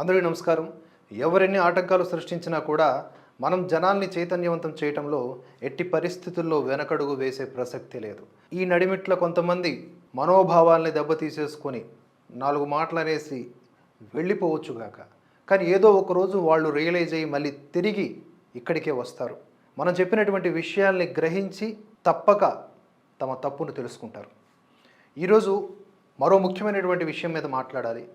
అందరికీ నమస్కారం. ఎవరెన్ని ఆటంకాలు సృష్టించినా కూడా మనం జనాల్ని చైతన్యవంతం చేయటంలో ఎట్టి పరిస్థితుల్లో వెనకడుగు వేసే ప్రసక్తి లేదు. ఈ నడిమిట్ల కొంతమంది మనోభావాల్ని దెబ్బతీసేసుకొని నాలుగు మాటలు అనేసి వెళ్ళిపోవచ్చుగాక కానీ ఏదో ఒకరోజు వాళ్ళు రియలైజ్ అయ్యి మళ్ళీ తిరిగి ఇక్కడికే వస్తారు. మనం చెప్పినటువంటి విషయాల్ని గ్రహించి తప్పక తమ తప్పును తెలుసుకుంటారు. ఈరోజు మరో ముఖ్యమైనటువంటి విషయం మీద మాట్లాడాలి.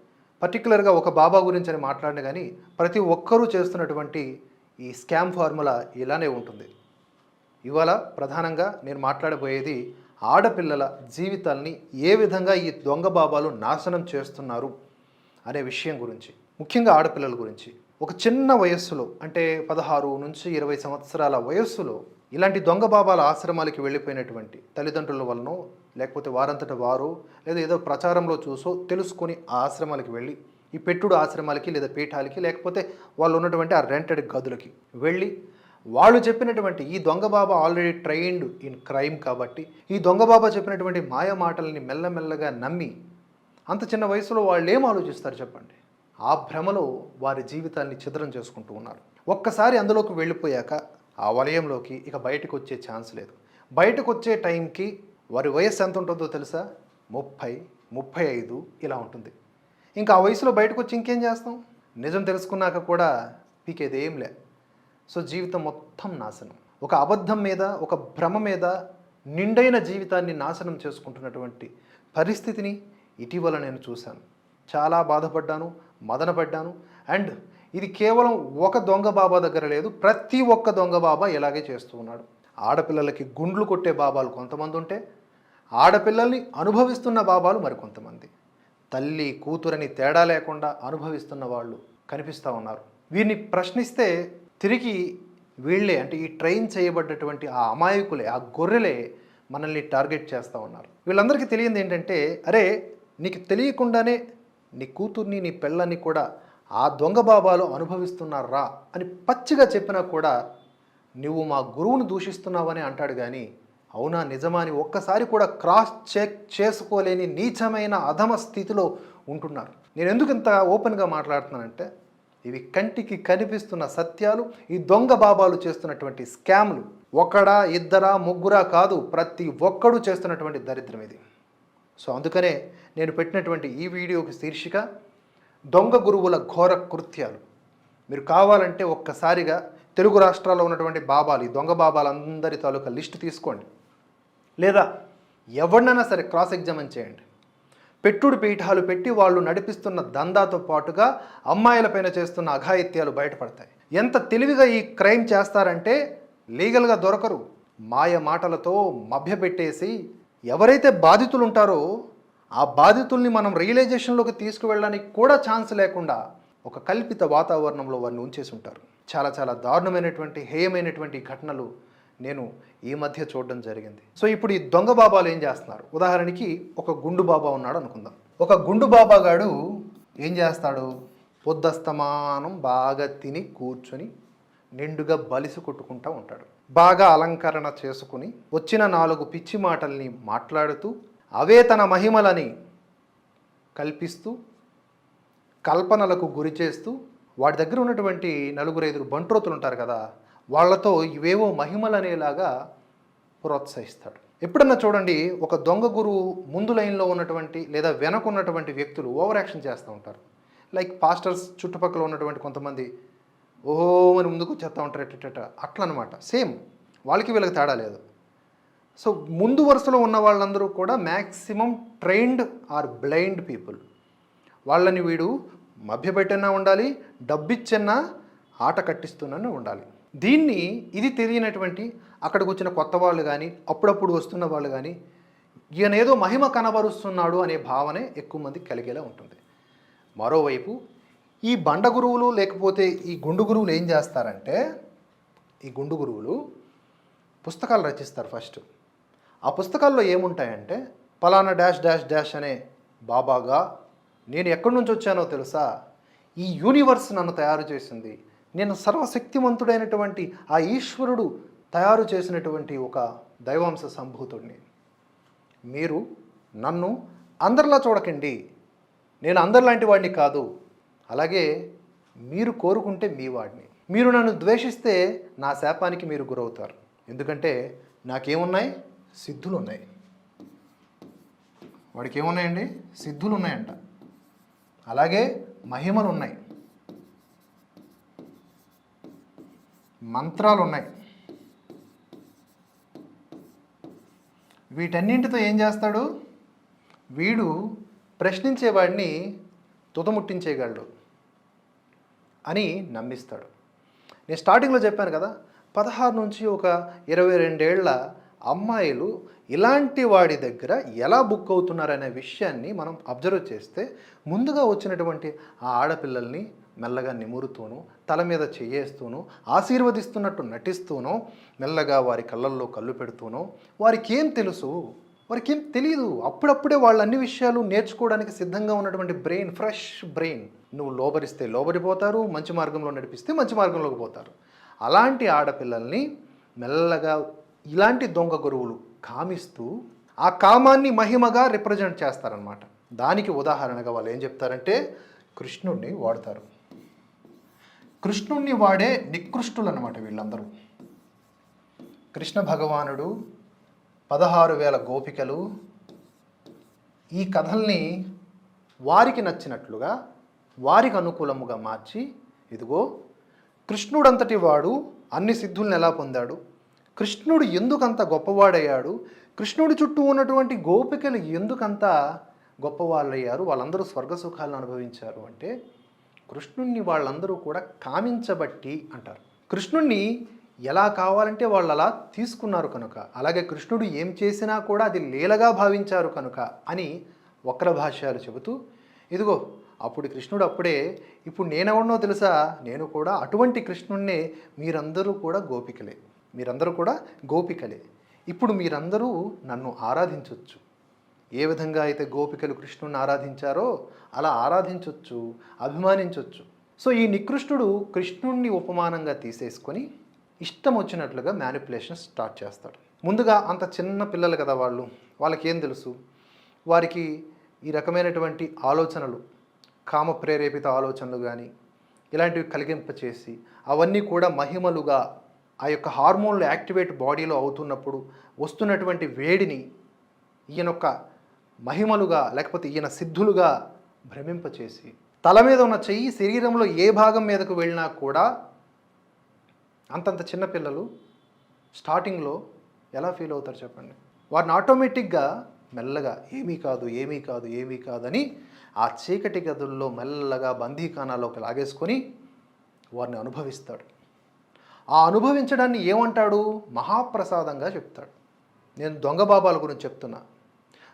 పర్టికులర్గా ఒక బాబా గురించి అని మాట్లాడిన కానీ ప్రతి ఒక్కరూ చేస్తున్నటువంటి ఈ స్కామ్ ఫార్ములా ఇలానే ఉంటుంది. ఇవాళ ప్రధానంగా నేను మాట్లాడబోయేది ఆడపిల్లల జీవితాల్ని ఏ విధంగా ఈ దొంగ బాబాలు నాశనం చేస్తున్నారు అనే విషయం గురించి ముఖ్యంగా ఆడపిల్లల గురించి. ఒక చిన్న వయస్సులో అంటే పదహారు నుంచి ఇరవై సంవత్సరాల వయస్సులో ఇలాంటి దొంగ బాబాల ఆశ్రమాలకి వెళ్ళిపోయినటువంటి తల్లిదండ్రుల వలన లేకపోతే వారంతట వారో లేదా ఏదో ప్రచారంలో చూసో తెలుసుకొని ఆ ఆశ్రమాలకి వెళ్ళి ఈ పెట్టుడు ఆశ్రమాలకి లేదా పీఠాలకి లేకపోతే వాళ్ళు ఉన్నటువంటి ఆ రెంటెడ్ గదులకి వెళ్ళి వాళ్ళు చెప్పినటువంటి ఈ దొంగ baba already trained in crime కాబట్టి ఈ దొంగ బాబా చెప్పినటువంటి మాయ మాటలని మెల్లమెల్లగా నమ్మి అంత చిన్న వయసులో వాళ్ళు ఏం ఆలోచిస్తారు చెప్పండి? ఆ భ్రమలో వారి జీవితాన్ని ఛిద్రం చేసుకుంటూ ఉన్నారు. ఒక్కసారి అందులోకి వెళ్ళిపోయాక ఆ వలయంలోకి ఇక బయటకు వచ్చే ఛాన్స్ లేదు. బయటకు వచ్చే టైంకి వారి వయస్సు ఎంత ఉంటుందో తెలుసా? ముప్పై ముప్పై ఐదు ఇలా ఉంటుంది. ఇంకా ఆ వయసులో బయటకు వచ్చి ఇంకేం చేస్తాం? నిజం తెలుసుకున్నాక కూడా పీకేదేం లే. సో జీవితం మొత్తం నాశనం. ఒక అబద్ధం మీద ఒక భ్రమ మీద నిండైన జీవితాన్ని నాశనం చేసుకుంటున్నటువంటి పరిస్థితిని ఇటీవల నేను చూశాను. చాలా బాధపడ్డాను మదనపడ్డాను. అండ్ ఇది కేవలం ఒక దొంగ బాబా దగ్గర లేదు ప్రతి ఒక్క దొంగ బాబా ఇలాగే చేస్తూ ఉన్నాడు. ఆడపిల్లలకి గుండ్లు కొట్టే బాబాలు కొంతమంది ఉంటే ఆడపిల్లల్ని అనుభవిస్తున్న బాబాలు మరికొంతమంది. తల్లి కూతురని తేడా లేకుండా అనుభవిస్తున్న వాళ్ళు కనిపిస్తూ ఉన్నారు. వీరిని ప్రశ్నిస్తే తిరిగి వీళ్ళే అంటే ఈ ట్రైన్ చేయబడ్డటువంటి ఆ అమాయకులే ఆ గొర్రెలే మనల్ని టార్గెట్ చేస్తూ ఉన్నారు. వీళ్ళందరికీ తెలియంది ఏంటంటే అరే నీకు తెలియకుండానే నీ కూతుర్ని నీ పిల్లని కూడా ఆ దొంగ బాబాలు అనుభవిస్తున్నారా అని పచ్చిగా చెప్పినా కూడా నువ్వు మా గురువును దూషిస్తున్నావని అంటాడు కానీ అవునా నిజమా అని ఒక్కసారి కూడా క్రాస్ చెక్ చేసుకోలేని నీచమైన అధమ స్థితిలో ఉంటున్నారు. నేను ఎందుకు ఇంత ఓపెన్గా మాట్లాడుతున్నానంటే ఇవి కంటికి కనిపిస్తున్న సత్యాలు ఈ దొంగ బాబాలు చేస్తున్నటువంటి స్కామ్లు. ఒకడా ఇద్దరా ముగ్గురా కాదు ప్రతి ఒక్కడు చేస్తున్నటువంటి దరిద్రం ఇది. సో అందుకనే నేను పెట్టినటువంటి ఈ వీడియోకి శీర్షిక దొంగ గురువుల ఘోర కృత్యాలు. మీరు కావాలంటే ఒక్కసారిగా తెలుగు రాష్ట్రాల్లో ఉన్నటువంటి బాబాలు ఈ దొంగ బాబాలందరి తాలూకా లిస్టు తీసుకోండి. లేదా ఎవరినైనా సరే క్రాస్ ఎగ్జామిన్ చేయండి. పెట్టుడు పీఠాలు పెట్టి వాళ్ళు నడిపిస్తున్న దందాతో పాటుగా అమ్మాయిలపైన చేస్తున్న అఘాయిత్యాలు బయటపడతాయి. ఎంత తెలివిగా ఈ క్రైమ్ చేస్తారంటే లీగల్గా దొరకరు. మాయ మాటలతో మభ్యపెట్టేసి ఎవరైతే బాధితులు ఉంటారో ఆ బాధితుల్ని మనం రియలైజేషన్లోకి తీసుకువెళ్ళడానికి కూడా ఛాన్స్ లేకుండా ఒక కల్పిత వాతావరణంలో వారిని ఉంచేసి ఉంటారు. చాలా చాలా దారుణమైనటువంటి హేయమైనటువంటి ఘటనలు నేను ఈ మధ్య చూడడం జరిగింది. సో ఇప్పుడు ఈ దొంగ బాబాలు ఏం చేస్తున్నారు? ఉదాహరణకి ఒక గుండు బాబా ఉన్నాడు అనుకుందాం. ఒక గుండు బాబా గాడు ఏం చేస్తాడు? పొద్దస్తమానం బాగా తిని కూర్చొని నిండుగా బలిసి కొట్టుకుంటూ ఉంటాడు. బాగా అలంకరణ చేసుకుని వచ్చిన నాలుగు పిచ్చి మాటల్ని మాట్లాడుతూ అవే తన మహిమలని కల్పిస్తూ కల్పనలకు గురి చేస్తూ వాడి దగ్గర ఉన్నటువంటి నలుగురు ఐదుగురు బంట్రోతులు ఉంటారు కదా వాళ్ళతో ఇవేవో మహిమలు అనేలాగా ప్రోత్సహిస్తాడు. ఎప్పుడన్నా చూడండి ఒక దొంగ గురువు ముందు లైన్లో ఉన్నటువంటి లేదా వెనక ఉన్నటువంటి వ్యక్తులు ఓవర్ యాక్షన్ చేస్తూ ఉంటారు. లైక్ పాస్టర్స్ చుట్టుపక్కల ఉన్నటువంటి కొంతమంది ఓహో అని ముందుకు వచ్చేస్తూ ఉంటారు ఎట్టట అట్లా అనమాట సేమ్ వాళ్ళకి వీళ్ళకి తేడా లేదు. సో ముందు వరుసలో ఉన్న వాళ్ళందరూ కూడా maximum trained are blind people. వాళ్ళని వీడు మభ్యపెట్టన్నా ఉండాలి డబ్బిచ్చన్నా ఆట కట్టిస్తున్నా ఉండాలి. దీన్ని ఇది తెలియనటువంటి అక్కడికి వచ్చిన కొత్త వాళ్ళు కానీ అప్పుడప్పుడు వస్తున్న వాళ్ళు కానీ ఈయన ఏదో మహిమ కనబరుస్తున్నాడు అనే భావనే ఎక్కువ మంది కలిగేలా ఉంటుంది. మరోవైపు ఈ బండ గురువులు లేకపోతే ఈ గుండు గురువులు ఏం చేస్తారంటే ఈ గుండు గురువులు పుస్తకాలు రచిస్తారు ఫస్ట్. ఆ పుస్తకాల్లో ఏముంటాయంటే పలానా డాష్ డాష్ డాష్ అనే బాబాగా నేను ఎక్కడి నుంచి వచ్చానో తెలుసా? ఈ యూనివర్స్ నన్ను తయారు చేసింది. నేను సర్వశక్తివంతుడైనటువంటి ఆ ఈశ్వరుడు తయారు చేసినటువంటి ఒక దైవాంశ సంభూతుడిని మీరు నన్ను అందరిలా చూడకండి. నేను అందరిలాంటి వాడిని కాదు. అలాగే మీరు కోరుకుంటే మీ వాడిని. మీరు నన్ను ద్వేషిస్తే నా శాపానికి మీరు గురవుతారు. ఎందుకంటే నాకేమున్నాయి? సిద్ధులు ఉన్నాయి వాడికి ఏమున్నాయండి సిద్ధులు ఉన్నాయంట అలాగే మహిమలు ఉన్నాయి మంత్రాలు ఉన్నాయి వీటన్నింటితో ఏం చేస్తాడు? వీడు ప్రశ్నించేవాడిని తుదముట్టించేయగలడు అని నమ్మిస్తాడు. నేను స్టార్టింగ్లో చెప్పాను కదా పదహారు నుంచి ఒక ఇరవై రెండేళ్ళ అమ్మాయిలు ఇలాంటి వాడి దగ్గర ఎలా బుక్ అవుతున్నారనే విషయాన్ని మనం అబ్జర్వ్ చేస్తే ముందుగా వచ్చినటువంటి ఆ ఆడపిల్లల్ని మెల్లగా నిమురుతూను తల మీద చేయేస్తూను ఆశీర్వదిస్తున్నట్టు నటిస్తూను మెల్లగా వారి కళ్ళల్లో కళ్ళు పెడుతూను. వారికి ఏం తెలుసు? వారికి ఏం తెలియదు అప్పుడప్పుడే వాళ్ళు అన్ని విషయాలు నేర్చుకోవడానికి సిద్ధంగా ఉన్నటువంటి బ్రెయిన్ ఫ్రెష్ బ్రెయిన్. నువ్వు లోబరిస్తే లోబడిపోతారు మంచి మార్గంలో నడిపిస్తే మంచి మార్గంలోకి పోతారు. అలాంటి ఆడపిల్లల్ని మెల్లగా ఇలాంటి దొంగ గురువులు కామిస్తూ ఆ కామాన్ని మహిమగా రిప్రజెంట్ చేస్తారనమాట దానికి ఉదాహరణగా వాళ్ళు ఏం చెప్తారంటే కృష్ణుడిని వాడతారు. కృష్ణుణ్ణి వాడే నికృష్టులు అనమాట వీళ్ళందరూ. కృష్ణ భగవానుడు పదహారు వేల గోపికలు ఈ కథల్ని వారికి నచ్చినట్లుగా వారికి అనుకూలముగా మార్చి ఇదిగో కృష్ణుడంతటి వాడు అన్ని సిద్ధుల్ని ఎలా పొందాడు? కృష్ణుడు ఎందుకంత గొప్పవాడయ్యాడు? కృష్ణుడి చుట్టూ ఉన్నటువంటి గోపికలు ఎందుకంత గొప్పవాళ్ళయ్యారు? వాళ్ళందరూ స్వర్గ సుఖాలను అనుభవించారు అంటే కృష్ణుణ్ణి వాళ్ళందరూ కూడా కామించబట్టి అంటారు. కృష్ణుణ్ణి ఎలా కావాలంటే వాళ్ళు అలా తీసుకున్నారు కనుక అలాగే కృష్ణుడు ఏం చేసినా కూడా అది లీలగా భావించారు కనుక అని వక్ర భాష్యాలు చెబుతూ ఇదిగో అప్పుడు కృష్ణుడు అప్పుడే ఇప్పుడు నేనెవడనో తెలుసా? నేను కూడా అటువంటి కృష్ణుణ్ణే మీరందరూ కూడా గోపికలే. మీరందరూ కూడా గోపికలే. ఇప్పుడు మీరందరూ నన్ను ఆరాధించవచ్చు ఏ విధంగా అయితే గోపికలు కృష్ణుని ఆరాధించారో అలా ఆరాధించవచ్చు అభిమానించవచ్చు సో ఈ నికృష్ణుడు కృష్ణుణ్ణి ఉపమానంగా తీసేసుకొని ఇష్టం వచ్చినట్లుగా మ్యానిపులేషన్ స్టార్ట్ చేస్తాడు. ముందుగా అంత చిన్న పిల్లలు కదా వాళ్ళు వాళ్ళకి ఏం తెలుసు? వారికి ఈ రకమైనటువంటి ఆలోచనలు కామ ప్రేరేపిత ఆలోచనలు కానీ ఇలాంటివి కలిగింపచేసి అవన్నీ కూడా మహిమలుగా ఆ యొక్క హార్మోన్లు యాక్టివేట్ బాడీలో అవుతున్నప్పుడు వస్తున్నటువంటి వేడిని ఈయన ఒక మహిమలుగా లేకపోతే ఈయన సిద్ధులుగా భ్రమింపచేసి తల మీద ఉన్న చెయ్యి శరీరంలో ఏ భాగం మీదకు వెళ్ళినా కూడా అంతంత చిన్నపిల్లలు స్టార్టింగ్లో ఎలా ఫీల్ అవుతారు చెప్పండి? వారిని ఆటోమేటిక్గా మెల్లగా ఏమీ కాదు ఏమీ కాదు ఏమీ కాదని ఆ చీకటి గదుల్లో మెల్లగా బందీఖానాలోకి లాగేసుకొని వారిని అనుభవిస్తాడు. ఆ అనుభవించడాన్ని ఏమంటాడు? మహాప్రసాదంగా చెప్తాడు. నేను దొంగ బాబాల గురించి చెప్తున్నా.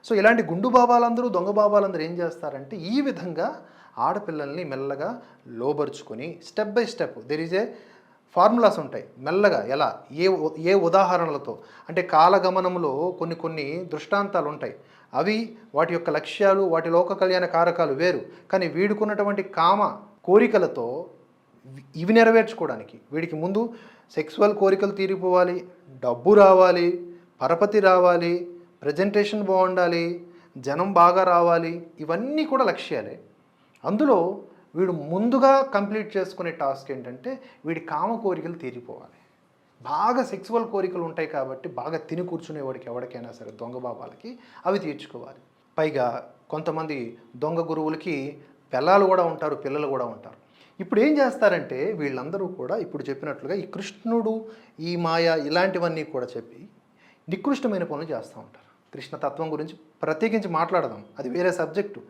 సో ఇలాంటి గుండు బాబాలందరూ దొంగ బాబాలందరూ ఏం చేస్తారంటే ఈ విధంగా ఆడపిల్లల్ని మెల్లగా లోబరుచుకొని step by step there is a formulas ఉంటాయి. మెల్లగా ఎలా? ఏ ఏ ఉదాహరణలతో? అంటే కాలగమనంలో కొన్ని కొన్ని దృష్టాంతాలు ఉంటాయి. అవి వాటి యొక్క లక్ష్యాలు వాటి లోక కళ్యాణ కారకాలు వేరు. కానీ వీడుకున్నటువంటి కామ కోరికలతో ఇవి- ఇవి నెరవేర్చుకోవడానికి. వీడికి ముందు సెక్సువల్ కోరికలు తీరిపోవాలి డబ్బు రావాలి పరపతి రావాలి ప్రజెంటేషన్ బాగుండాలి జనం బాగా రావాలి ఇవన్నీ కూడా లక్ష్యాలే. అందులో వీడు ముందుగా కంప్లీట్ చేసుకునే టాస్క్ ఏంటంటే వీడి కామ కోరికలు తీరిపోవాలి. బాగా సెక్సువల్ కోరికలు ఉంటాయి కాబట్టి బాగా తిని కూర్చునేవాడికి ఎవరికైనా సరే దొంగ బాబాలకి అవి తీర్చుకోవాలి. పైగా కొంతమంది దొంగ గురువులకి పిల్లలు కూడా ఉంటారు పిల్లలు కూడా ఉంటారు. ఇప్పుడు ఏం చేస్తారంటే వీళ్ళందరూ కూడా ఇప్పుడు చెప్పినట్లుగా ఈ కృష్ణుడు ఈ మాయ ఇలాంటివన్నీ కూడా చెప్పి నికృష్టమైన పనులు చేస్తూ ఉంటారు. కృష్ణ తత్వం గురించి ప్రత్యేకించి మాట్లాడదాం. అది వేరే సబ్జెక్టు.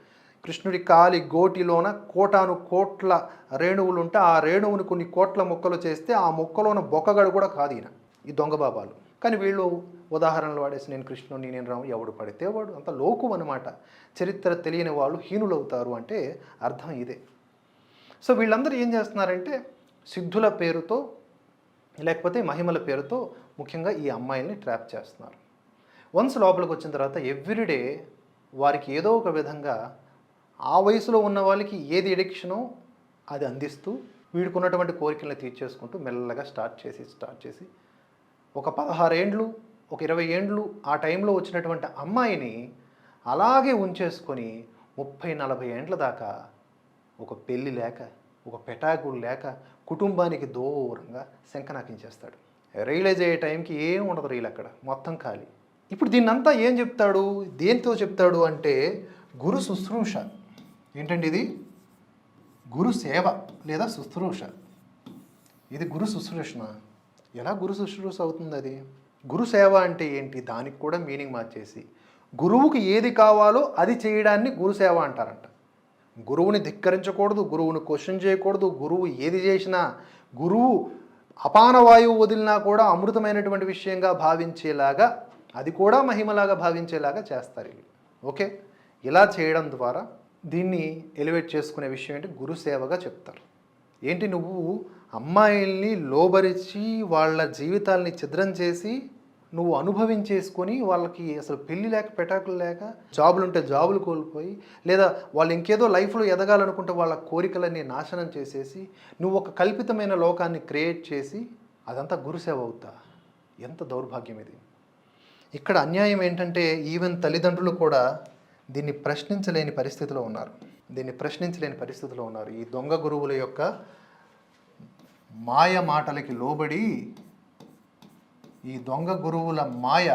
కృష్ణుడి కాలి గోటిలోన కోటాను కోట్ల రేణువులు ఉంటే ఆ రేణువుని కొన్ని కోట్ల మొక్కలు చేస్తే ఆ మొక్కలోన బొక్కగడు కూడా కాదు ఈయన ఈ దొంగ బాబాలు. కానీ వీళ్ళు ఉదాహరణలు వాడేసి నేను కృష్ణుని నేను రాము ఎవడు పడితే వాడు అంత లోకు అనమాట చరిత్ర తెలియని వాళ్ళు హీనులవుతారు అంటే అర్థం ఇదే. సో వీళ్ళందరూ ఏం చేస్తున్నారంటే సిద్ధుల పేరుతో లేకపోతే మహిమల పేరుతో ముఖ్యంగా ఈ అమ్మాయిల్ని ట్రాప్ చేస్తున్నారు. వన్స్ లోపలికి వచ్చిన తర్వాత ఎవ్రీడే వారికి ఏదో ఒక విధంగా ఆ వయసులో ఉన్న వాళ్ళకి ఏది ఎడిక్షనో అది అందిస్తూ వీడుకున్నటువంటి కోరికలను తీర్చేసుకుంటూ మెల్లగా స్టార్ట్ చేసి స్టార్ట్ చేసి ఒక పదహారు ఏండ్లు ఒక ఇరవై ఏండ్లు ఆ టైంలో వచ్చినటువంటి అమ్మాయిని అలాగే ఉంచేసుకొని ముప్పై నలభై ఏండ్ల దాకా ఒక పెళ్ళి లేక ఒక పెటాకుడు లేక కుటుంబానికి దూరంగా శంకనాకించేస్తాడు రియలైజ్ అయ్యే టైంకి ఏం ఉండదు రీల్ అక్కడ. మొత్తం ఖాళీ. ఇప్పుడు దీన్నంతా ఏం చెప్తాడు? దేనితో చెప్తాడు అంటే గురు శుశ్రూష. ఏంటండి ఇది? గురు సేవ లేదా శుశ్రూష. ఇది గురు శుశ్రూషణ ఎలా గురు శుశ్రూష అవుతుంది అది గురు సేవ అంటే ఏంటి? దానికి కూడా మీనింగ్ మార్చేసి. గురువుకి ఏది కావాలో అది చేయడాన్ని గురు సేవ అంటారంట. గురువుని ధిక్కరించకూడదు గురువుని క్వశ్చన్ చేయకూడదు గురువు ఏది చేసినా గురువు అపాన వాయువు వదిలినా కూడా అమృతమైనటువంటి విషయంగా భావించేలాగా అది కూడా మహిమలాగా భావించేలాగా చేస్తారు వీళ్ళు. ఓకే? ఇలా చేయడం ద్వారా దీన్ని ఎలివేట్ చేసుకునే విషయం ఏంటి? గురు సేవగా చెప్తారు. ఏంటి నువ్వు అమ్మాయిల్ని లోబరిచి వాళ్ళ జీవితాల్ని ఛిద్రం చేసి నువ్వు అనుభవించేసుకొని వాళ్ళకి అసలు పెళ్ళి లేక పెటాకులు లేక జాబులు ఉంటే జాబులు కోల్పోయి లేదా వాళ్ళు ఇంకేదో లైఫ్లో ఎదగాలనుకుంటే వాళ్ళ కోరికలన్నీ నాశనం చేసేసి నువ్వు ఒక కల్పితమైన లోకాన్ని క్రియేట్ చేసి అదంతా గురుసేవ అవుతా. ఎంత దౌర్భాగ్యం ఇది. ఇక్కడ అన్యాయం ఏంటంటే ఈవెన్ తల్లిదండ్రులు కూడా దీన్ని ప్రశ్నించలేని పరిస్థితిలో ఉన్నారు. దీన్ని ప్రశ్నించలేని పరిస్థితిలో ఉన్నారు. ఈ దొంగ గురువుల యొక్క మాయ మాటలకి లోబడి ఈ దొంగ గురువుల మాయ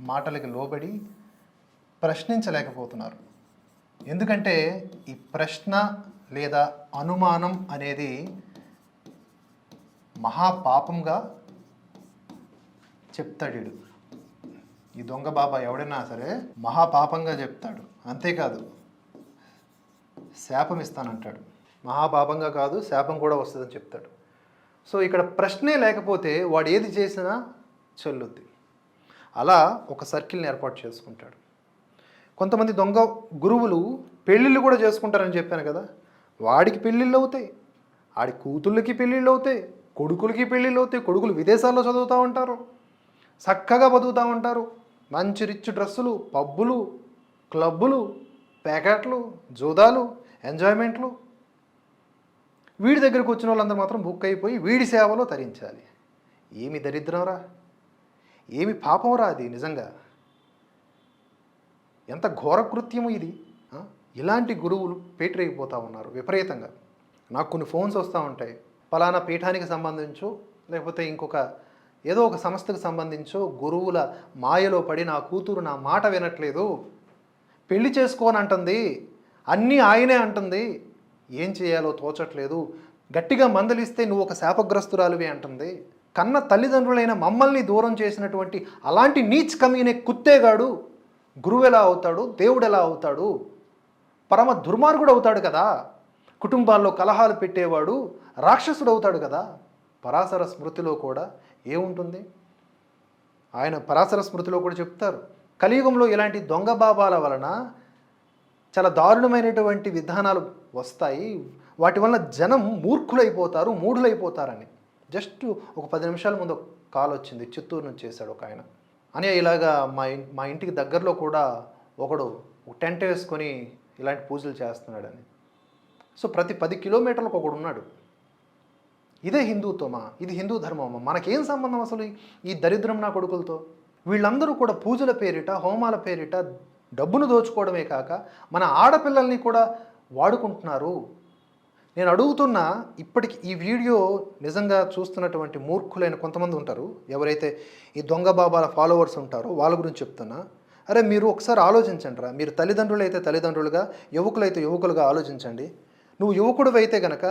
మాటలకి లోబడి ప్రశ్నించలేకపోతున్నారు. ఎందుకంటే ఈ ప్రశ్న లేదా అనుమానం అనేది మహాపాపంగా చెప్తాడు ఈ దొంగ బాబా ఎవడైనా సరే మహాపాపంగా చెప్తాడు. అంతేకాదు శాపం ఇస్తానంటాడు. మహాపాపంగా కాదు శాపం కూడా వస్తుందని చెప్తాడు. సో ఇక్కడ ప్రశ్నే లేకపోతే వాడు ఏది చేసినా చెల్లుద్ది. అలా ఒక సర్కిల్ని ఏర్పాటు చేసుకుంటాడు. కొంతమంది దొంగ గురువులు పెళ్ళిళ్ళు కూడా చేసుకుంటారని చెప్పాను కదా. వాడికి పెళ్ళిళ్ళు అవుతాయి ఆడి కూతుళ్ళకి పెళ్ళిళ్ళు అవుతాయి కొడుకులకి పెళ్ళిళ్ళు అవుతాయి కొడుకులు విదేశాల్లో చదువుతూ ఉంటారు చక్కగా బతుకుతూ ఉంటారు. మంచి రిచ్ డ్రెస్సులు పబ్బులు క్లబ్బులు ప్యాకెట్లు జూదాలు ఎంజాయ్మెంట్లు. వీడి దగ్గరకు వచ్చిన వాళ్ళందరూ మాత్రం బుక్ అయిపోయి వీడి సేవలో తరించాలి. ఏమి దరిద్రంరా? ఏమి పాపంరా అది నిజంగా? ఎంత ఘోర కృత్యము ఇది ఇలాంటి గురువులు పేటరైపోతూ ఉన్నారు విపరీతంగా. నాకు కొన్ని ఫోన్స్ వస్తూ ఉంటాయి. పలానా పీఠానికి సంబంధించో లేకపోతే ఇంకొక ఏదో ఒక సంస్థకు సంబంధించో గురువుల మాయలో పడి నా కూతురు నా మాట వినట్లేదు. పెళ్ళి చేసుకోని అంటుంది. అన్నీ ఆయనే అంటుంది. ఏం చేయాలో తోచట్లేదు. గట్టిగా మందలిస్తే నువ్వు ఒక శాపగ్రస్తురాలువే అంటుంది. కన్న తల్లిదండ్రులైన మమ్మల్ని దూరం చేసినటువంటి అలాంటి నీచ్ కమీనే కుత్తేగాడు. గురువు ఎలా అవుతాడు? దేవుడు ఎలా అవుతాడు? పరమ దుర్మార్గుడు అవుతాడు కదా. కుటుంబాల్లో కలహాలు పెట్టేవాడు రాక్షసుడు అవుతాడు కదా. పరాశర స్మృతిలో కూడా ఏముంటుంది? ఆయన పరాశర స్మృతిలో కూడా చెప్తారు. కలియుగంలో ఇలాంటి దొంగ బాబాల వలన చాలా దారుణమైనటువంటి విధానాలు వస్తాయి. వాటి వలన జనం మూర్ఖులైపోతారు మూఢులైపోతారని. జస్ట్ ఒక పది నిమిషాల ముందు కాల్ వచ్చింది. చిత్తూరు నుంచి చేశాడు ఒక ఆయన. అని ఇలాగా మా మా ఇంటికి దగ్గరలో కూడా ఒకడు టెంట్ వేసుకొని ఇలాంటి పూజలు చేస్తున్నాడని. సో ప్రతి పది కిలోమీటర్లకు ఒకడు ఉన్నాడు. ఇదే హిందుత్వమా? ఇది హిందూ ధర్మమా? మనకేం సంబంధం అసలు ఈ దరిద్రం నా కొడుకులతో? వీళ్ళందరూ కూడా పూజల పేరిట హోమాల పేరిట డబ్బును దోచుకోవడమే కాక మన ఆడపిల్లల్ని కూడా వాడుకుంటున్నారు. నేను అడుగుతున్న ఇప్పటికి ఈ వీడియో నిజంగా చూస్తున్నటువంటి మూర్ఖులైన కొంతమంది ఉంటారు. ఎవరైతే ఈ దొంగ బాబాల ఫాలోవర్స్ ఉంటారో వాళ్ళ గురించి చెప్తున్నా. అరే మీరు ఒకసారి ఆలోచించండి రా మీరు తల్లిదండ్రులు అయితే తల్లిదండ్రులుగా యువకులైతే యువకులుగా ఆలోచించండి. నువ్వు యువకుడు అయితే గనక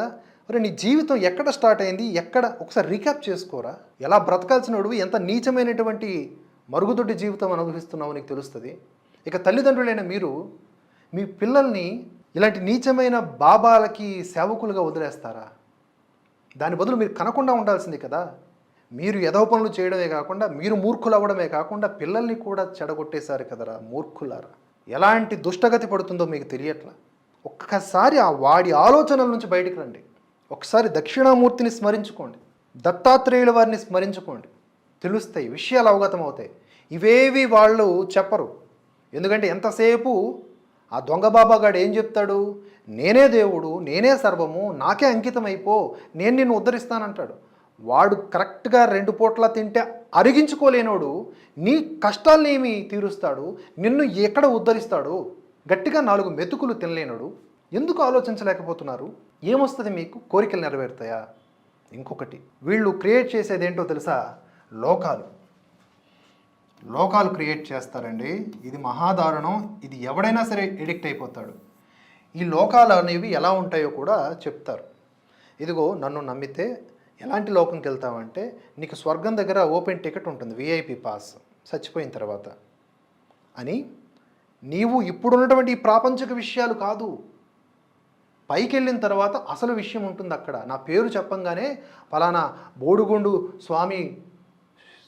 అరే నీ జీవితం ఎక్కడ స్టార్ట్ అయింది? ఎక్కడ? ఒకసారి రీక్యాప్ చేసుకోరా. ఎలా బ్రతకాల్సినోడు ఎంత నీచమైనటువంటి మరుగుదొడ్డి జీవితం అనుభవిస్తున్నావు నీకు తెలుస్తుంది. ఇక తల్లిదండ్రులైన మీరు మీ పిల్లల్ని ఇలాంటి నీచమైన బాబాలకి సేవకులుగా వదిలేస్తారా? దాని బదులు మీరు కనకుండా ఉండాల్సింది కదా. మీరు ఎదవ పనులు చేయడమే కాకుండా మీరు మూర్ఖులు అవ్వడమే కాకుండా పిల్లల్ని కూడా చెడగొట్టేశారు కదరా మూర్ఖులారా. ఎలాంటి దుష్టగతి పడుతుందో మీకు తెలియట్లా. ఒక్కసారి ఆ వాడి ఆలోచనల నుంచి బయటికి రండి. ఒకసారి దక్షిణామూర్తిని స్మరించుకోండి. దత్తాత్రేయుల వారిని స్మరించుకోండి. తెలుస్తాయి విషయాలు అవగతం అవుతాయి ఇవేవి వాళ్ళు చెప్పరు. ఎందుకంటే ఎంతసేపు ఆ దొంగ బాబాగాడు ఏం చెప్తాడు? నేనే దేవుడు నేనే సర్వము నాకే అంకితం అయిపో నేను నిన్ను ఉద్ధరిస్తానంటాడు. వాడు కరెక్ట్గా రెండు పూట్ల తింటే అరిగించుకోలేనోడు నీ కష్టాల్ని ఏమి తీరుస్తాడు? నిన్ను ఎక్కడ ఉద్ధరిస్తాడు? గట్టిగా నాలుగు మెతుకులు తినలేనోడు. ఎందుకు ఆలోచించలేకపోతున్నారు? ఏమొస్తుంది మీకు? కోరికలు నెరవేరుతాయా? ఇంకొకటి వీళ్ళు క్రియేట్ చేసేది ఏంటో తెలుసా? లోకాలు. లోకాలు క్రియేట్ చేస్తారండి. ఇది మహాదారుణం. ఇది ఎవడైనా సరే ఎడిక్ట్ అయిపోతాడు. ఈ లోకాలు అనేవి ఎలా ఉంటాయో కూడా చెప్తారు. ఇదిగో నన్ను నమ్మితే ఎలాంటి లోకంకి వెళ్తామంటే నీకు స్వర్గం దగ్గర ఓపెన్ టికెట్ ఉంటుంది విఐపి పాస్. చచ్చిపోయిన తర్వాత. అని నీవు ఇప్పుడున్నటువంటి ఈ ప్రాపంచిక విషయాలు కాదు. పైకి వెళ్ళిన తర్వాత అసలు విషయం ఉంటుంది అక్కడ. నా పేరు చెప్పంగానే ఫలానా బోడుగుండు స్వామి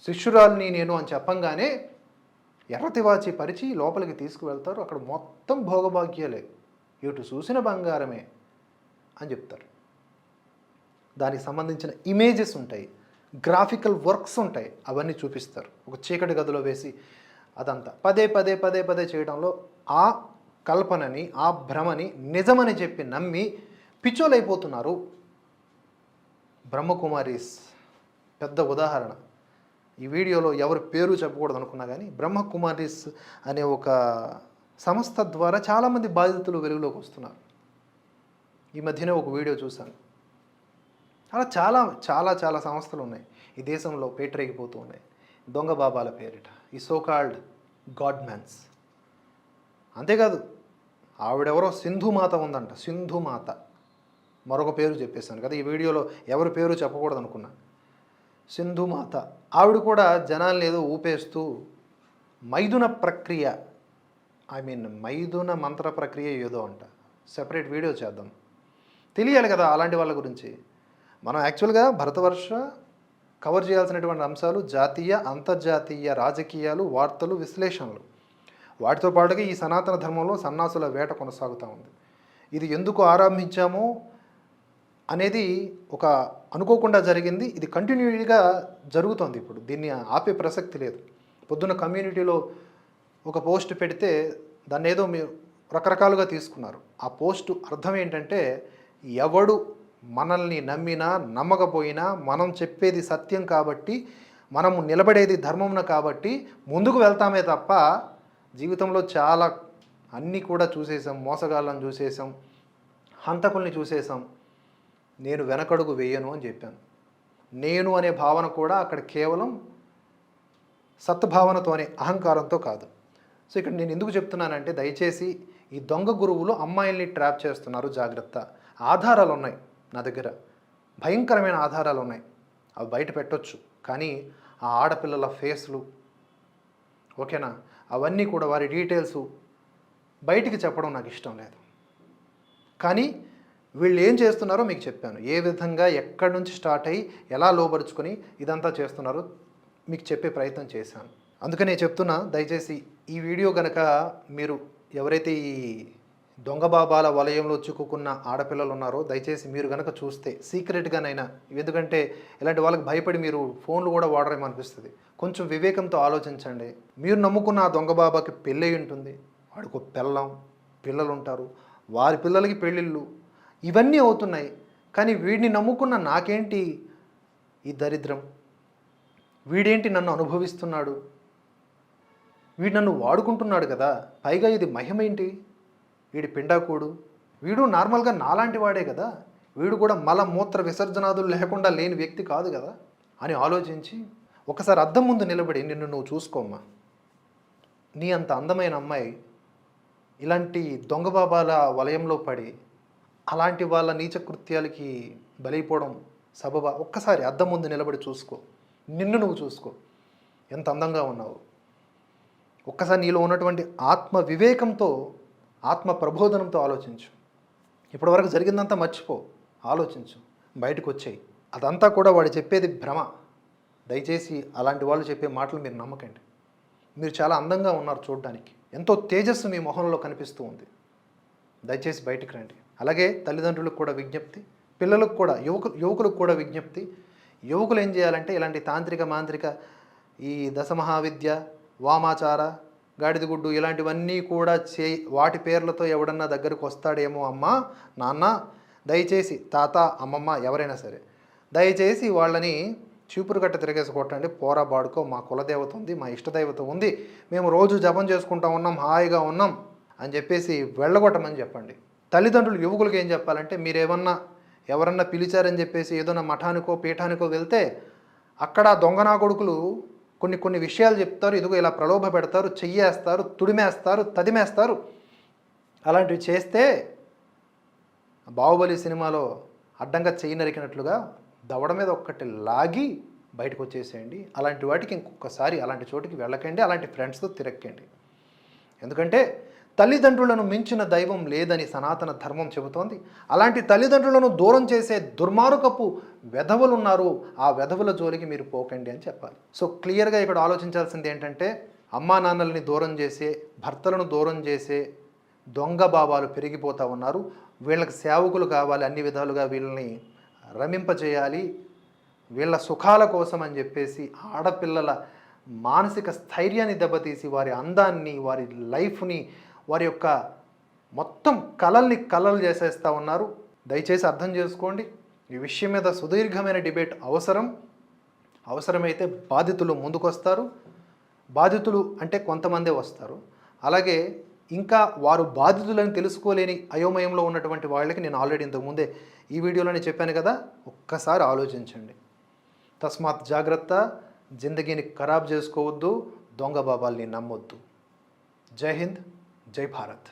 శిష్యురాల్ని నేను అని చెప్పంగానే ఎర్రతివాచి పరిచి లోపలికి తీసుకువెళ్తారు. అక్కడ మొత్తం భోగభాగ్యాలే. ఇటు చూసిన బంగారమే అని చెప్తారు. దానికి సంబంధించిన ఇమేజెస్ ఉంటాయి. గ్రాఫికల్ వర్క్స్ ఉంటాయి. అవన్నీ చూపిస్తారు. ఒక చీకటి గదిలో వేసి అదంతా. పదే పదే పదే పదే చేయడంలో ఆ కల్పనని ఆ భ్రమని నిజమని చెప్పి నమ్మి పిచ్చోలైపోతున్నారు. బ్రహ్మకుమారీస్ పెద్ద ఉదాహరణ. ఈ వీడియోలో ఎవరి పేరు చెప్పకూడదు అనుకున్నా కానీ బ్రహ్మకుమారీస్ అనే ఒక సంస్థ ద్వారా చాలామంది బాధితులు వెలుగులోకి వస్తున్నారు. ఈ మధ్యనే ఒక వీడియో చూశాను. అలా చాలా చాలా చాలా సంస్థలు ఉన్నాయి ఈ దేశంలో పేటరేగిపోతూ ఉన్నాయి. దొంగ బాబాల పేరిట. ఈ సోకాల్డ్ గాడ్ మ్యాన్స్ అంతేకాదు ఆవిడెవరో సింధుమాత ఉందంట. సింధుమాత మరొక పేరు చెప్పేశాను కదా ఈ వీడియోలో ఎవరి పేరు చెప్పకూడదు అనుకున్నా సింధుమాత ఆవిడ కూడా జనాల్ని ఏదో ఊపేస్తూ మైథున ప్రక్రియ ఐ మీన్ మైథున మంత్ర ప్రక్రియ ఏదో అంట. సెపరేట్ వీడియో చేద్దాం. తెలియాలి కదా అలాంటి వాళ్ళ గురించి. మనం యాక్చువల్గా భరతవర్ష కవర్ చేయాల్సినటువంటి అంశాలు జాతీయ అంతర్జాతీయ రాజకీయాలు వార్తలు విశ్లేషణలు. వాటితో పాటుగా ఈ సనాతన ధర్మంలో సన్నాసుల వేట కొనసాగుతూ ఉంది. ఇది ఎందుకు ఆరంభించామో అనేది ఒక అనుకోకుండా జరిగింది. ఇది కంటిన్యూగా జరుగుతోంది ఇప్పుడు. దీన్ని ఆపే ప్రసక్తి లేదు. పొద్దున్న కమ్యూనిటీలో ఒక పోస్ట్ పెడితే దాన్ని ఏదో మీరు రకరకాలుగా తీసుకున్నారు. ఆ పోస్ట్ అర్థం ఏంటంటే ఎవడు మనల్ని నమ్మినా నమ్మకపోయినా మనం చెప్పేది సత్యం కాబట్టి మనము నిలబడేది ధర్మమున కాబట్టి ముందుకు వెళ్తామే తప్ప జీవితంలో చాలా అన్నీ కూడా చూసేసాం మోసగాళ్ళని చూసేసాం హంతకుల్ని చూసేసాం నేను వెనకడుగు వేయను అని చెప్పాను. నేను అనే భావన కూడా అక్కడ కేవలం సత్భావనతోనే అహంకారంతో కాదు. సో ఇక్కడ నేను ఎందుకు చెప్తున్నానంటే దయచేసి ఈ దొంగ గురువులు అమ్మాయిల్ని ట్రాప్ చేస్తున్నారు జాగ్రత్త. ఆధారాలు ఉన్నాయి నా దగ్గర. భయంకరమైన ఆధారాలు ఉన్నాయి. అవి బయట పెట్టొచ్చు. కానీ ఆ ఆడపిల్లల ఫేస్లు ఓకేనా? అవన్నీ కూడా వారి డీటెయిల్స్ బయటికి చెప్పడం నాకు ఇష్టం లేదు. కానీ వీళ్ళు ఏం చేస్తున్నారో మీకు చెప్పాను. ఏ విధంగా ఎక్కడి నుంచి స్టార్ట్ అయ్యి ఎలా లోపరుచుకొని ఇదంతా చేస్తున్నారో మీకు చెప్పే ప్రయత్నం చేశాను. అందుకనే చెప్తున్నా దయచేసి ఈ వీడియో కనుక మీరు ఎవరైతే ఈ దొంగ బాబాల వలయంలో చిక్కుకున్న ఆడపిల్లలు ఉన్నారో దయచేసి మీరు కనుక చూస్తే సీక్రెట్గానైనా ఎందుకంటే ఇలాంటి వాళ్ళకి భయపడి మీరు ఫోన్లు కూడా వాడరేమో అనిపిస్తుంది. కొంచెం వివేకంతో ఆలోచించండి. మీరు నమ్ముకున్న ఆ దొంగ బాబాకి పెళ్ళి ఉంటుంది. వాడికి ఒక పిల్లం పిల్లలు ఉంటారు వారి పిల్లలకి పెళ్ళిళ్ళు ఇవన్నీ అవుతున్నాయి. కానీ వీడిని నమ్ముకున్న నాకేంటి ఈ దరిద్రం? వీడేంటి నన్ను అనుభవిస్తున్నాడు? వీడు నన్ను వాడుకుంటున్నాడు కదా? పైగా ఇది మహిమేంటి వీడి పిండాకోడు. వీడు నార్మల్గా నాలాంటి వాడే కదా. వీడు కూడా మల మూత్ర విసర్జనాదులు లేకుండా లేని వ్యక్తి కాదు కదా అని ఆలోచించి ఒకసారి అద్దం ముందు నిలబడి నిన్ను నువ్వు చూసుకోమ్మా. నీ అంత అందమైన అమ్మాయి ఇలాంటి దొంగ బాబాల వలయంలో పడి అలాంటి వాళ్ళ నీచ కృత్యాలకి బలైపోవడం సబబా ఒక్కసారి అద్దం ముందు నిలబడి చూసుకో. నిన్ను నువ్వు చూసుకో. ఎంత అందంగా ఉన్నావు. ఒక్కసారి నీలో ఉన్నటువంటి ఆత్మ వివేకంతో ఆత్మ ప్రబోధనంతో ఆలోచించు. ఇప్పటివరకు జరిగిందంతా మర్చిపో. ఆలోచించు. బయటకు వచ్చాయి అదంతా కూడా వాడు చెప్పేది భ్రమ. దయచేసి అలాంటి వాళ్ళు చెప్పే మాటలు మీరు నమ్మకండి. మీరు చాలా అందంగా ఉన్నారు చూడడానికి. ఎంతో తేజస్సు మీ మొహంలో కనిపిస్తూ ఉంది. దయచేసి బయటికి రండి. అలాగే తల్లిదండ్రులకు కూడా విజ్ఞప్తి పిల్లలకు కూడా యువకు యువకులకు కూడా విజ్ఞప్తి. యువకులు ఏం చేయాలంటే ఇలాంటి తాంత్రిక మాంత్రిక ఈ దశమహావిద్య వామాచార గాడిదగుడ్డు ఇలాంటివన్నీ కూడా చే వాటి పేర్లతో ఎవడన్నా దగ్గరకు వస్తాడేమో అమ్మ నాన్న దయచేసి తాత అమ్మమ్మ ఎవరైనా సరే దయచేసి వాళ్ళని చీపురు గట్ట తిరిగేసి కొట్టండి. పోరా బాడుకో మా కులదేవత ఉంది మా ఇష్టదేవత ఉంది మేము రోజు జపం చేసుకుంటా ఉన్నాం హాయిగా ఉన్నాం అని చెప్పేసి వెళ్ళగొట్టమని చెప్పండి. తల్లిదండ్రులు యువకులకు ఏం చెప్పాలంటే మీరు ఏమన్నా ఎవరన్నా పిలిచారని చెప్పేసి ఏదైనా మఠానికో పీఠానికో వెళ్తే అక్కడ దొంగనా కొడుకులు కొన్ని కొన్ని విషయాలు చెప్తారు ఇదిగో ఇలా ప్రలోభ పెడతారు చెయ్యేస్తారు తుడిమేస్తారు తదిమేస్తారు. అలాంటివి చేస్తే బాహుబలి సినిమాలో అడ్డంగా చెయ్యి నరికినట్లుగా దవడ మీద ఒక్కటి లాగి బయటకు వచ్చేసేయండి. అలాంటి వాటికి ఇంకొకసారి అలాంటి చోటికి వెళ్ళకండి అలాంటి ఫ్రెండ్స్తో తిరక్కండి ఎందుకంటే తల్లిదండ్రులను మించిన దైవం లేదని సనాతన ధర్మం చెబుతోంది. అలాంటి తల్లిదండ్రులను దూరం చేసే దుర్మార్గపు వెధవులు ఉన్నారు ఆ వెధవుల జోలికి మీరు పోకండి అని చెప్పాలి. సో క్లియర్గా ఇక్కడ ఆలోచించాల్సింది ఏంటంటే అమ్మా నాన్నల్ని దూరం చేసే భర్తలను దూరం చేసే దొంగ భావాలు పెరిగిపోతూ ఉన్నారు. వీళ్ళకి సేవకులు కావాలి అన్ని విధాలుగా వీళ్ళని రమింపజేయాలి వీళ్ళ సుఖాల కోసం అని చెప్పేసి ఆడపిల్లల మానసిక స్థైర్యాన్ని దెబ్బతీసి వారి అందాన్ని వారి లైఫ్ని వారి యొక్క మొత్తం కళల్ని కళలు చేసేస్తూ ఉన్నారు. దయచేసి అర్థం చేసుకోండి. ఈ విషయం మీద సుదీర్ఘమైన డిబేట్ అవసరం. అవసరమైతే బాధితులు ముందుకొస్తారు. బాధితులు అంటే కొంతమందే వస్తారు. అలాగే ఇంకా వారు బాధితులని తెలుసుకోలేని అయోమయంలో ఉన్నటువంటి వాళ్ళకి నేను ఆల్రెడీ ఇంతకుముందే ఈ వీడియోలోనే చెప్పాను కదా ఒక్కసారి ఆలోచించండి. తస్మాత్ జాగ్రత్త జిందగీని ఖరాబ్ చేసుకోవద్దు దొంగ బాబాల్ని నమ్మొద్దు. జై హింద్. జై భారత్